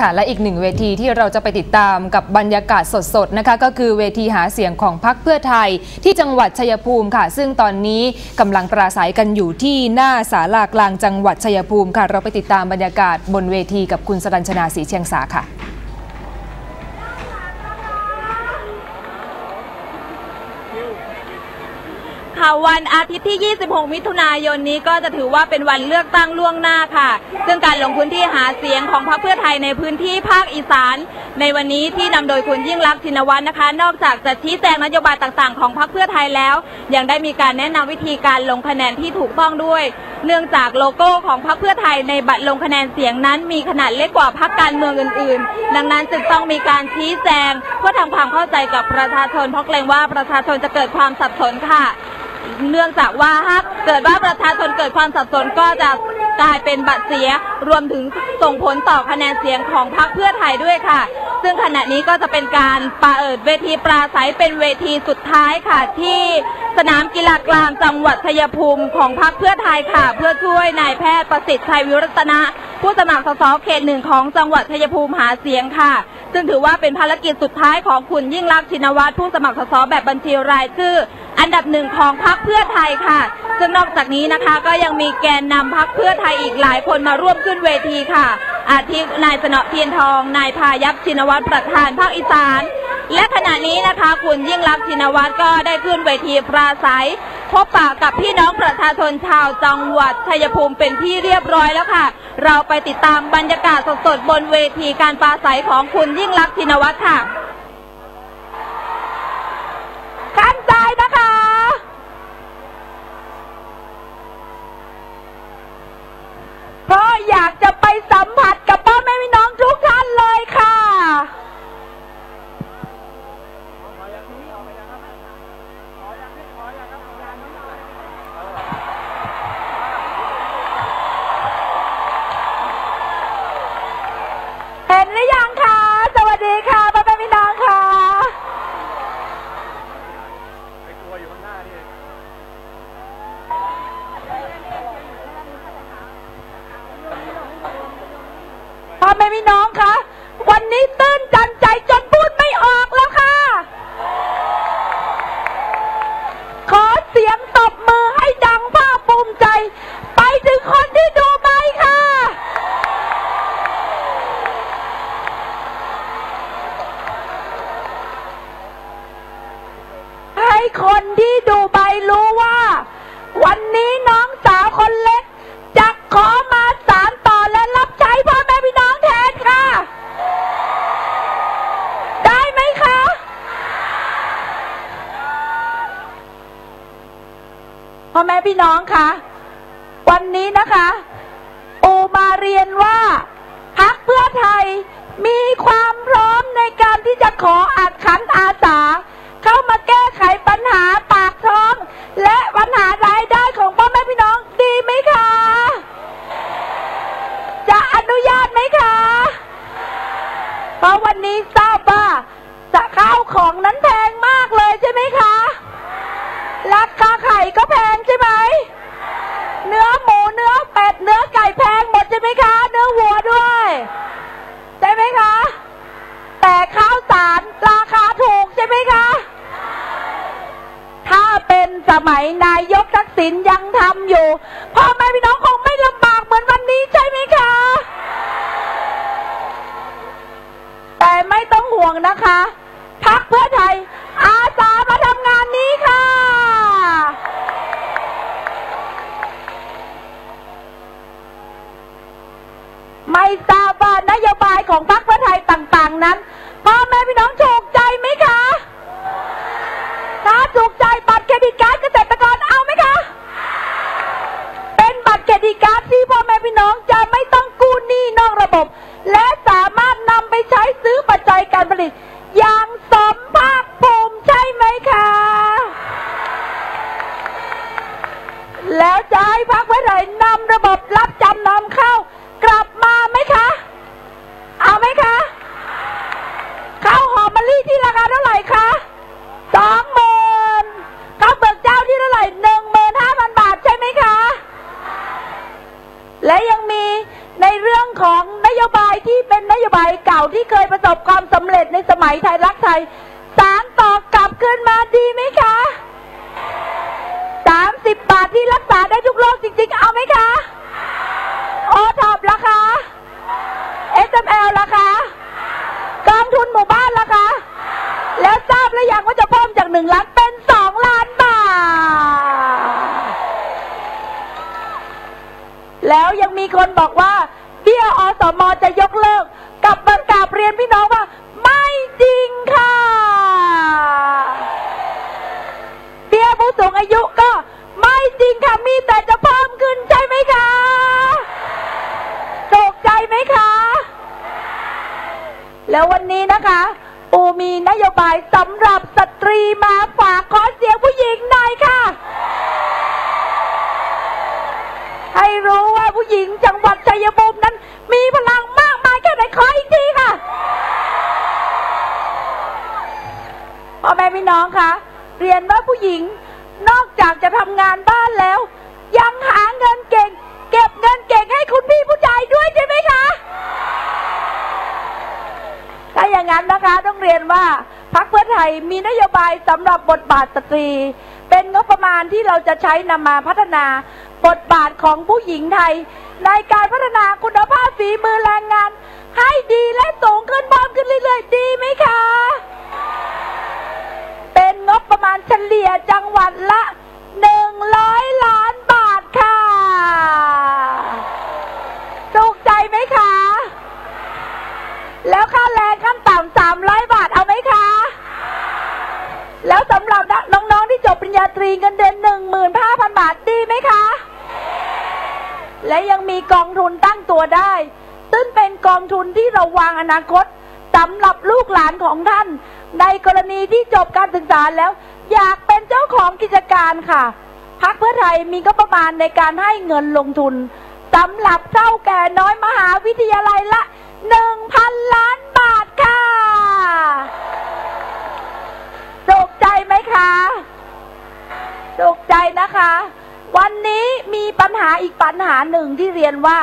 ค่ะและอีกหนึ่งเวทีที่เราจะไปติดตามกับบรรยากาศสดๆนะคะก็คือเวทีหาเสียงของพรรคเพื่อไทย ที่จังหวัดชัยภูมิค่ะ ซึ่งตอนนี้กำลังปราศัยกันอยู่ที่หน้าศาลากลางจังหวัดชัยภูมิค่ะ เราไปติดตามบรรยากาศบนเวทีกับคุณสรัญชนาศรีเชียงสาค่ะ ค่ะ วันอาทิตย์ที่ 26 มิถุนายนนี้ก็จะถือว่าเป็นวันเลือกตั้งล่วงหน้าค่ะ ซึ่งการลงพื้นที่หาเสียงของพรรคเพื่อไทยในพื้นที่ภาคอีสาน ในวันนี้ที่นำโดยคุณยิ่งรักชินวัตรนะคะ นอกจากจะชี้แจงนโยบายต่างๆ ของพรรคเพื่อไทยแล้ว ยังได้มีการแนะนำวิธีการลงคะแนนที่ถูกต้องด้วย เนื่องจากโลโก้ของพรรคเพื่อไทยในบัตรลงคะแนนเสียงนั้น มีขนาดเล็กกว่าพรรคการเมืองอื่น ๆ ดังนั้นจึงต้องมีการชี้แจงเพื่อทำความเข้าใจกับประชาชนเพราะเกรงว่าประชาชนจะเกิดความสับสนค่ะ เนื่องจากว่าถ้าเกิดว่าประชาชนเกิดความสับสนก็จะกลายเป็นบัตรเสีย รวมถึงส่งผลต่อคะแนนเสียงของพรรคเพื่อไทยด้วยค่ะ ซึ่งขณะนี้ก็จะเป็นการปาเอิดเวทีปราศัยเป็นเวทีสุดท้ายค่ะ ที่สนามกีฬากลางจังหวัดชัยภูมิของพรรคเพื่อไทยค่ะ เพื่อช่วยนายแพทย์ประสิทธิ์ชัยวิรัตนะ ผู้สมัครสสเขตหนึ่งของจังหวัดชัยภูมิหาเสียงค่ะ ซึ่งถือว่าเป็นภารกิจสุดท้ายของคุณยิ่งรักษณ์ชินวัตรผู้สมัครสสแบบบัญชีรายชื่อ อันดับหนึ่งของพรรคเพื่อไทยค่ะ ซึ่งนอกจากนี้นะคะก็ยังมีแกนนำพรรคเพื่อไทยอีกหลายคนมาร่วมขึ้นเวทีค่ะ อาทินายสนอเทียนทอง นายพายัพชินวัตรประธานภาคอีสาน และขณะนี้นะคะ คุณยิ่งรักชินวัตรก็ได้ขึ้นเวทีปราศัย พบปะกับพี่น้องประชาชนชาวจังหวัดชัยภูมิเป็นที่เรียบร้อยแล้วค่ะ เราไปติดตามบรรยากาศสดๆบนเวทีการปราศัยของคุณยิ่งรักชินวัตรค่ะขั้นใจนะคะ เพราะอยากจะไปสัมผัสกับพ่อแม่พี่น้องทุกท่านเลยค่ะ เห็นหรือยังคะ สวัสดีค่ะพ่อแม่พี่น้องค่ะ พ่อแม่พี่น้องคะ วันนี้ตื้นตันใจจนพูดไม่ออกแล้วค่ะ ขอ เสียง คะ วันนี้นะคะปูมาเรียนว่าพักเพื่อไทยมีความพร้อมในการที่จะขออัดขันอาสา เข้ามาแก้ไขปัญหาปากท้อง และปัญหารายได้ของพ่อแม่พี่น้องดีไหมคะ จะอนุญาตไหมคะ เพราะวันนี้ทราบว่าจะข้าวของนั้นแพงมากเลยใช่ไหมคะราคาไข่ก็แพงใช่ไหม เนื้อหมูเนื้อเป็ดเนื้อไก่แพงหมดใช่ไหมคะ เนื้อวัวด้วยใช่ไหมคะ แต่ข้าวสารราคาถูกใช่ไหมคะ ถ้าเป็นสมัยนายกทักษิณยังทำอยู่พ่อแม่พี่น้องคงไม่ลำบากเหมือนวันนี้ใช่ไหมคะ แต่ไม่ต้องห่วงนะคะพักเพื่อไทย อาสามาทำงานนี้ค่ะ ไม่ทราบว่านโยบายของพรรคเพื่อไทยต่าง ๆ นั้นพ่อแม่พี่น้องถูกใจไหมคะ ถ้าถูกใจบัตรเครดิตการ์ดเกษตรกรเอาไหมคะ เป็นบัตรเครดิตการ์ดที่พ่อแม่พี่น้องจะไม่ต้องกู้หนี้นอกระบบ และสามารถนำไปใช้ซื้อปัจจัยการผลิต อย่างสมภาคภูมิใช่ไหมคะ แล้วจะให้พักเพื่อไทย นำระบบรับจำนำเข้า กลับมาไหมคะ เอาไหมคะข้าวหอมมะลิที่ราคาเท่าไหร่คะสองหมื่นข้าวเปลือกเจ้าที่เท่าไหร่หนึ่งหมื่นห้าพันบาทใช่ไหมคะ และยังมีในเรื่องของนโยบายที่เป็นนโยบายเก่าที่เคยประสบความสำเร็จในสมัยไทยรักไทยสารต่อกลับขึ้นมาดีไหมคะ บาทที่รักษาได้ทุกโรคจริง ๆ เอาไหมคะโอท็อปราคา SML ราคากองทุนหมู่บ้านราคาแล้วทราบหรือยังว่าจะเพิ่มจากหนึ่งล้านเป็นสองล้านบาท แล้วยังมีคนบอกว่าเบี้ยอสมจะยกเลิกกับประกาศเรียนพี่น้องว่า ไม่จริงค่ะ เบี้ยผู้สูงอายุก็ไม่จริงค่ะ มีแต่จะเพิ่มขึ้นใช่ไหมคะตกใจไหมคะ แล้ววันนี้นะคะ ปูมีนโยบายสำหรับสตรี มาฝากขอเสียงผู้หญิงหน่อยค่ะ ให้รู้ว่าผู้หญิงจังหวัดชัยภูมินั้น มีพลังมากมายแค่ไหนขออีกทีค่ะพ่อแม่พี่น้องคะเรียนว่าผู้หญิงนอกจากจะทำงานบ้านแล้ว ยังหาเงินเก่ง เก็บเงินเก่งให้คุณพี่ผู้ชายด้วยใช่ไหมคะถ้าอย่างนั้นนะคะต้องเรียนว่า พรรคเพื่อไทยมีนโยบายสำหรับบทบาทสตรี เป็นงบประมาณที่เราจะใช้นำมาพัฒนาบทบาทของผู้หญิงไทย ในการพัฒนาคุณภาพฝีมือแรงงาน ให้ดีและสูงขึ้นเพิ่มขึ้นเรื่อยๆ ดีไหมคะ เป็นงบประมาณเฉลี่ยจังหวัดละหนึ่งร้อยล้านบาทค่ะถูกใจไหมคะ แล้วค่าแรงขั้นต่ำสามร้อยบาทเอาไหมคะ แล้วสำหรับน้องๆที่จบปริญญาตรีเงินเดือนหนึ่งหมื่นห้าพันบาทดีไหมคะ และยังมีกองทุนตั้งตัวได้ซึ่งเป็นกองทุนที่เราวางอนาคตสำหรับลูกหลานของท่าน ในกรณีที่จบการศึกษาแล้ว อยากเป็นเจ้าของกิจการค่ะพักเพื่อไทยมีก็ประมาณในการให้เงินลงทุนสำหรับเจ้าแก่น้อยมหาวิทยาลัยละหนึ่งพันล้านบาทค่ะ ใจไหมคะสุขใจนะคะ วันนี้มีปัญหาอีกปัญหาหนึ่งที่เรียนว่า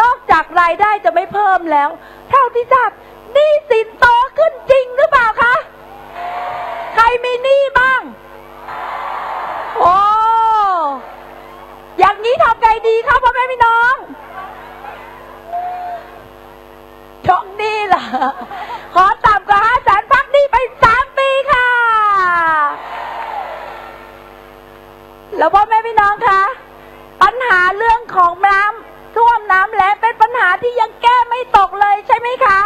นอกจากรายได้จะไม่เพิ่มแล้ว เท่าที่ทราบนี่สินโตขึ้นจริงหรือเปล่าคะ ใครมีหนี้บ้าง โอ้ อย่างนี้ทำไงดีครับพ่อแม่พี่น้องช่องนี้ล่ะ ขอต่ำกว่าห้าแสนพักหนี้ไปสามปีค่ะ แล้วพ่อแม่พี่น้องคะปัญหาเรื่องของน้ำท่วมน้ำแล้งเป็นปัญหาที่ยังแก้ไม่ตกเลยใช่ไหมคะ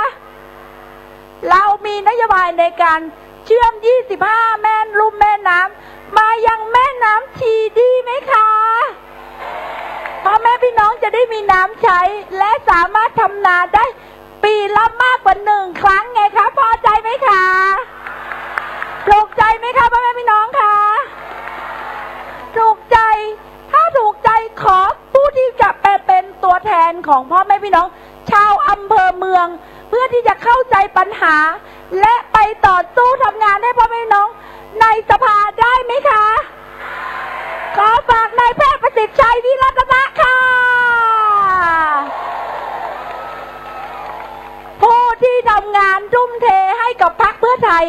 เรามีนโยบายในการเชื่อม 25 แม่ลุ่มแม่น้ำมายังแม่น้ำชีดีไหมคะพ่อแม่พี่น้องจะได้มีน้ำใช้ และสามารถทำนาได้ปีละมากกว่าหนึ่งครั้งไงคะพอใจไหมคะถูกใจไหมคะพ่อแม่พี่น้องคะ ใจ ถ้าถูกใจขอผู้ที่จะเป็นตัวแทนของพ่อแม่พี่น้อง ชาวอำเภอเมือง เพื่อที่จะเข้าใจปัญหา และไปต่อสู้ทำงานให้พ่อแม่พี่น้อง ในสภาได้ไหมคะ ขอฝากนายแพทย์ประสิทธิ์ชัยวิรัตนะค่ะ ผู้ที่ทำงานทุ่มเทให้กับพรรคเพื่อไทย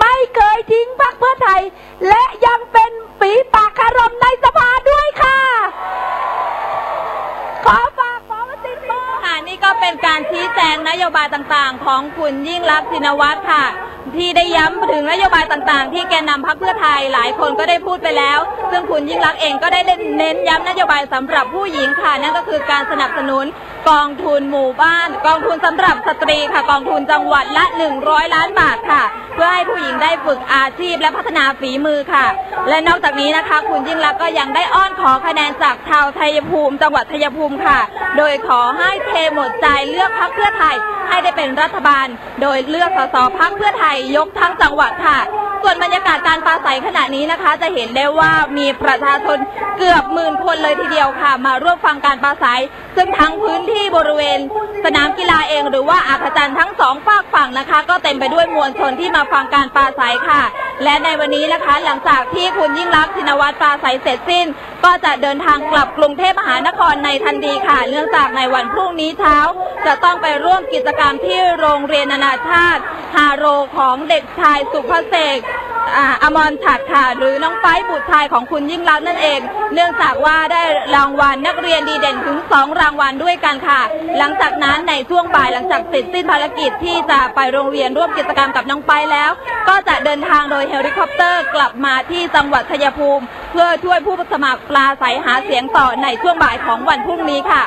ไม่เคยทิ้งพรรคเพื่อไทย และยังเป็นฝีปากคารมในสภาด้วยค่ะ ขอฝากขอประสิทธิ์มือ ค่ะนี่ก็เป็นการชี้แจงนโยบายต่างๆ ของคุณยิ่งรักชินวัตรค่ะ ที่ได้ย้ำถึงนโยบายต่างๆ ที่แกนนำพรรคเพื่อไทยหลายคนก็ได้พูดไปแล้ว ซึ่งคุณยิ่งรักเองก็ได้เน้นย้ำนโยบายสำหรับผู้หญิงค่ะ นั่นก็คือการสนับสนุน กองทุนหมู่บ้าน กองทุนสำหรับสตรีค่ะ กองทุนจังหวัดละ 100 ล้านบาทค่ะ เพื่อให้ผู้หญิงได้ฝึกอาชีพและพัฒนาฝีมือค่ะ และนอกจากนี้นะคะ คุณยิ่งรักษณ์ก็ยังได้อ้อนขอคะแนนจากชาวชัยภูมิ จังหวัดชัยภูมิค่ะ โดยขอให้เทหมดใจเลือกพรรคเพื่อไทยให้ได้เป็นรัฐบาล โดยเลือกสสพักเพื่อไทยยกทั้งจังหวัดค่ะ ส่วนบรรยากาศการปราศัยขณะนี้นะคะ จะเห็นได้ว่ามีประชาชนเกือบหมื่นคนเลยทีเดียวค่ะ มาร่วมฟังการปราศัย ซึ่งทั้งพื้นที่บริเวณ สนามกีฬาเอง หรือว่าอาคารจันทร์ทั้งสองฝากฝั่งนะคะ ก็เต็มไปด้วยมวลชนที่มาฟังการปราศัยค่ะ และในวันนี้นะคะหลังจากที่คุณยิ่งรักษณ์ชินวัตรปราศัยเสร็จสิ้น ก็จะเดินทางกลับกรุงเทพมหานครในทันทีค่ะ เนื่องจากในวันพรุ่งนี้เช้า จะต้องไปร่วมกิจกรรมที่โรงเรียนนานาชาติฮาโรของเด็กชายสุภเสกอ่าอมรฉัดค่ะ หรือน้องไปบุตรชายของคุณยิ่งรักษณ์นั่นเอง เนื่องจากว่าได้รางวัลนักเรียนดีเด่นถึง 2 รางวัลด้วยกันค่ะ หลังจากนั้นในช่วงบ่ายหลังจากเสร็จสิ้นภารกิจที่จะไปโรงเรียนร่วมกิจกรรมกับน้องไปแล้ว ก็จะเดินทางโดยเฮลิคอปเตอร์กลับมาที่จังหวัดชัยภูมิ เพื่อช่วยผู้สมัครปลาใสหาเสียงต่อในช่วงบ่ายของวันพรุ่งนี้ค่ะ